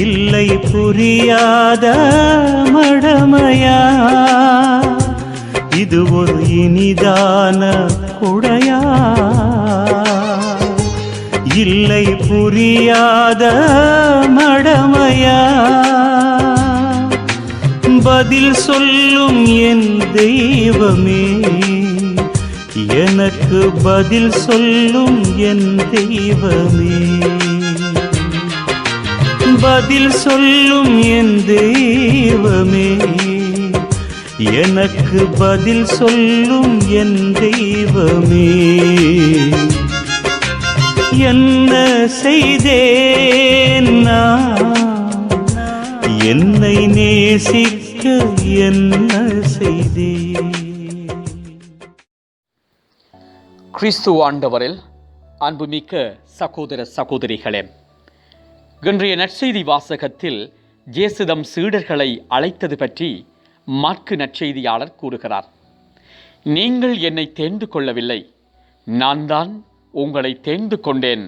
இல்லை புரியாத மடமையா? இது ஒரு இனிதான குடையா? இல்லை புரியாத மடமையா? பதில் சொல்லும் என் தெய்வமே எனக்கு பதில் சொல்லும் என் தெய்வமே. பதில் சொல்லும் என் தெய்வமே. எனக்கு பதில் சொல்லும் என் தெய்வமே. என்ன செய்தேன் என்னை நேசிக்க என்ன செய்தேன்? கிறிஸ்து ஆண்டவரில் அன்புமிக்க சகோதர சகோதரிகளே இன்றைய நற்செய்தி வாசகத்தில் ஜேசுதம் சீடர்களை அழைத்தது பற்றி மாற்கு நற்செய்தியாளர் கூறுகிறார். நீங்கள் என்னை தேர்ந்து கொள்ளவில்லை. நான் தான் உங்களை தேர்ந்து கொண்டேன்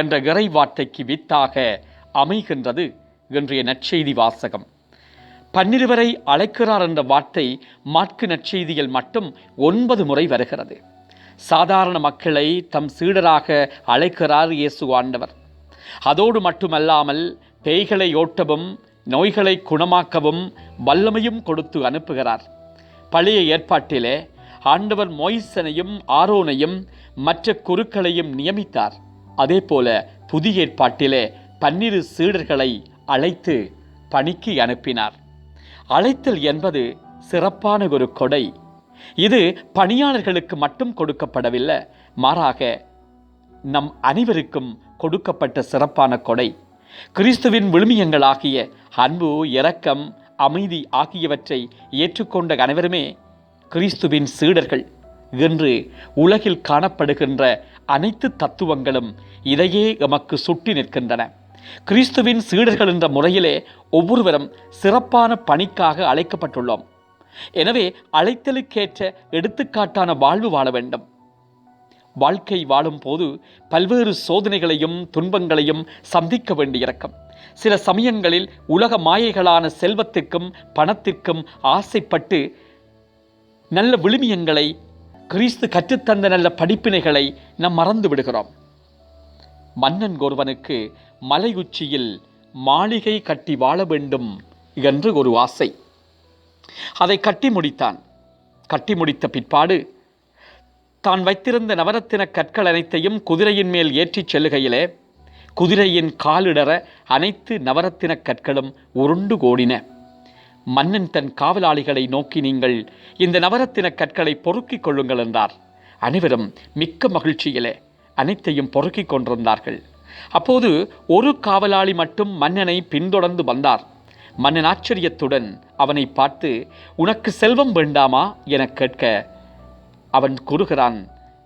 என்ற இறை வார்த்தைக்கு வித்தாக அமைகின்றது இன்றைய நற்செய்தி வாசகம். பன்னிருவரை அழைக்கிறார் என்ற வார்த்தை மாற்கு நற்செய்தியில் மட்டும் ஒன்பது முறை வருகிறது. சாதாரண மக்களை தம் சீடராக அழைக்கிறார் இயேசு ஆண்டவர். அதோடு மட்டுமல்லாமல் பேய்களை ஓட்டவும் நோய்களை குணமாக்கவும் வல்லமையும் கொடுத்து அனுப்புகிறார். பழைய ஏற்பாட்டிலே ஆண்டவர் மொய்சனையும் ஆரோனையும் மற்ற குருக்களையும் நியமித்தார். அதேபோல புதிய ஏற்பாட்டிலே பன்னிரு சீடர்களை அழைத்து பணிக்கு அனுப்பினார். அழைத்தல் என்பது சிறப்பான ஒரு கொடை. இது பணியாளர்களுக்கு மட்டும் கொடுக்கப்படவில்லை மாறாக நம் அனைவருக்கும் கொடுக்கப்பட்ட சிறப்பான கொடை. கிறிஸ்துவின் விழுமியங்களாகிய அன்பு இரக்கம் அமைதி ஆகியவற்றை ஏற்றுக்கொண்ட அனைவருமே கிறிஸ்துவின் சீடர்கள். என்று உலகில் காணப்படுகின்ற அனைத்து தத்துவங்களும் இதையே எமக்கு சுட்டி நிற்கின்றன. கிறிஸ்துவின் சீடர்கள் என்ற முறையிலே ஒவ்வொருவரும் சிறப்பான பணிக்காக அழைக்கப்பட்டுள்ளோம். எனவே அழைத்தலுக்கேற்ற எடுத்துக்காட்டான வாழ்வு வாழ வேண்டும். வாழ்க்கை வாழும் போது பல்வேறு சோதனைகளையும் துன்பங்களையும் சந்திக்க வேண்டியிருக்கும். சில சமயங்களில் உலக மாயைகளான செல்வத்திற்கும் பணத்திற்கும் ஆசைப்பட்டு நல்ல விழுமியங்களை கிறிஸ்து கற்றுத்தந்த நல்ல படிப்பினைகளை நாம் மறந்து விடுகிறோம். மன்னன் ஒருவனுக்கு மலை உச்சியில் மாளிகை கட்டி வாழ வேண்டும் என்று ஒரு ஆசை. அதை கட்டி முடித்தான். கட்டி முடித்த பிற்பாடு தான் வைத்திருந்த நவரத்தின கற்கள் அனைத்தையும் குதிரையின் மேல் ஏற்றிச் செல்லுகையிலே குதிரையின் காலிடற அனைத்து நவரத்தின கற்களும் உருண்டு ஓடின. மன்னன் தன் காவலாளிகளை நோக்கி நீங்கள் இந்த நவரத்தின கற்களை பொறுக்கிக் கொள்ளுங்கள் என்றார். அனைவரும் மிக்க மகிழ்ச்சியிலே அனைத்தையும் பொறுக்கிக் கொண்டிருந்தார்கள். அப்போது ஒரு காவலாளி மட்டும் மன்னனை பின்தொடர்ந்து வந்தார். மன்னன் ஆச்சரியத்துடன் அவனை பார்த்து உனக்கு செல்வம் வேண்டாமா? எனக் கேட்க அவன் கூறுகிறான்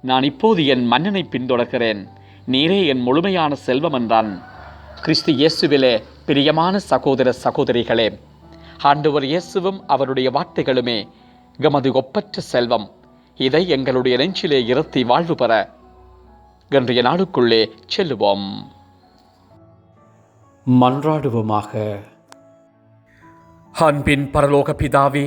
நான் இப்போது என் மன்னனை பின்தொடர்கிறேன். நீரே என் முழுமையான செல்வம் என்றான். கிறிஸ்து இயேசுவிலே பிரியமான சகோதர சகோதரிகளே ஆண்டவர் இயேசுவும் அவருடைய வார்த்தைகளுமே எமது ஒப்பற்ற செல்வம். இதை எங்களுடைய நெஞ்சிலே இருத்தி வாழ்வு பெற இன்றைய நாளுக்குள்ளே செல்லுவோம். மன்றாடுவோமாக. அன்பின் பரலோக பிதாவே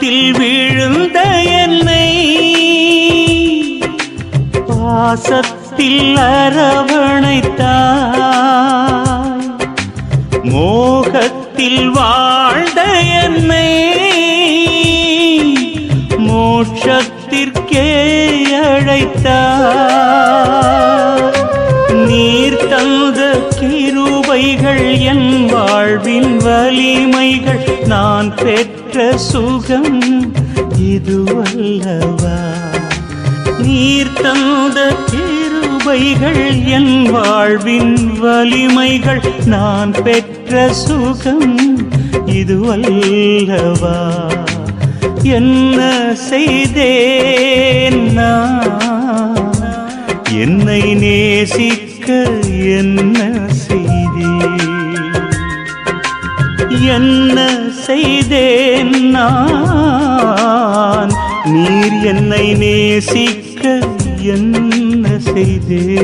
பாவத்தில் விழுந்த என்னை பாசத்தில் அரவணைத்தாய். மோகத்தில் வாழ்ந்த வாழ்வின் வலிமைகள் நான் பெற்ற சுகம் இதுவல்லவா? நீர் தந்த கிருபைகள் என் வாழ்வின் வலிமைகள் நான் பெற்ற சுகம் இதுவல்லவா? என்ன செய்தேன் என்னை நேசிக்க என்ன செய்தேன் என்ன செய்தேன் நான்? நீர் என்னை நேசிக்க என்ன செய்தேன்?